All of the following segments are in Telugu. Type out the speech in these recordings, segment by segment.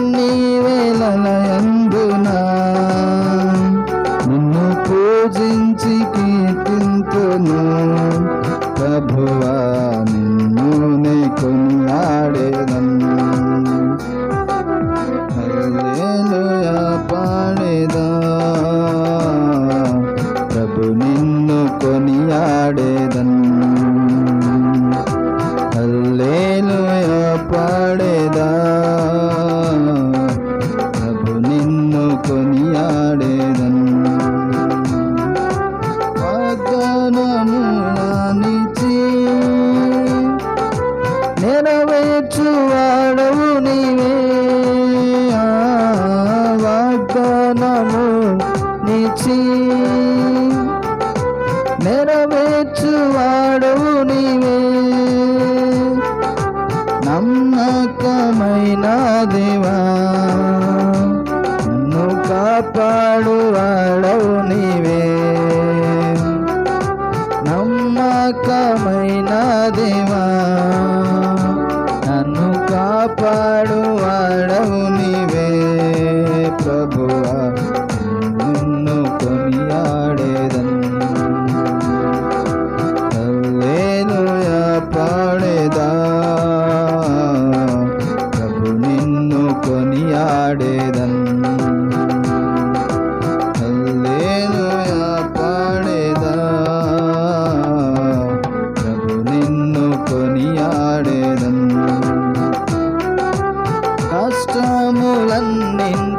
నీవేలయందునా నిన్ను పూజించి కీర్తింతును. ప్రభువా నిన్ను నే కొనియాడేదన్. నిన్ను కొనియాడేదన్నా కొనియాడేదన్ వాగ్దానము నానిచి నెరవేర్చువాడవు నీవే వాగ్దానము నిచి నెరవేర్చువాడవు నీవే.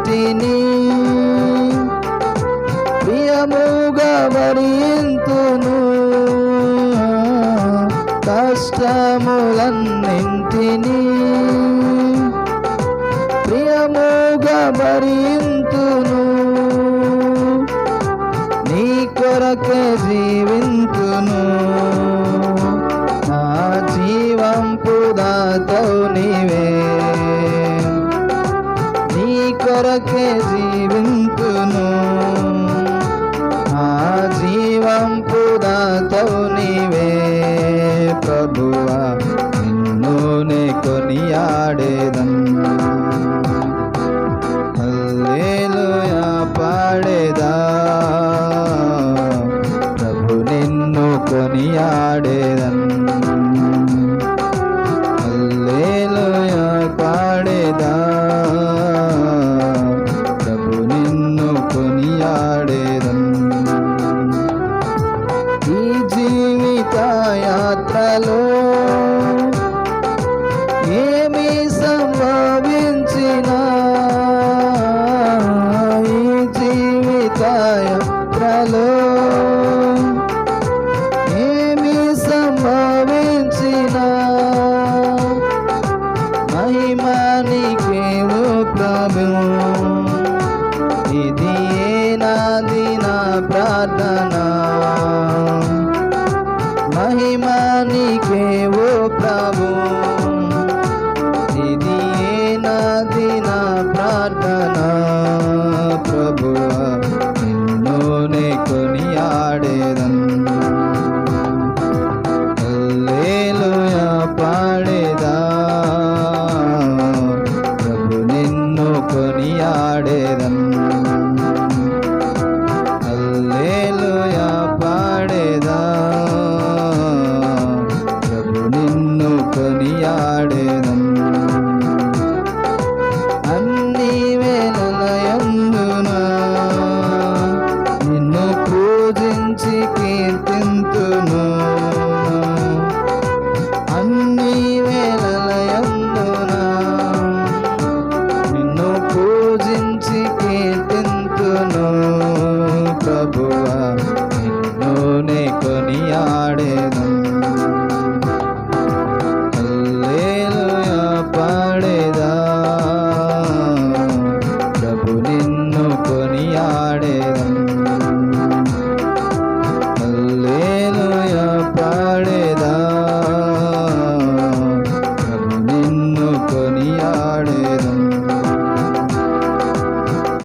నీతిని ప్రియముగా వరింతును కష్టములన్నింటిని ప్రియముగా వరింతును నీ కొరకే జీవింతును. కొరకే జీవింతును. ఆ జీవంపు దాతవు నీవే ప్రభువా నిన్నునే కొనియాడేదన్నా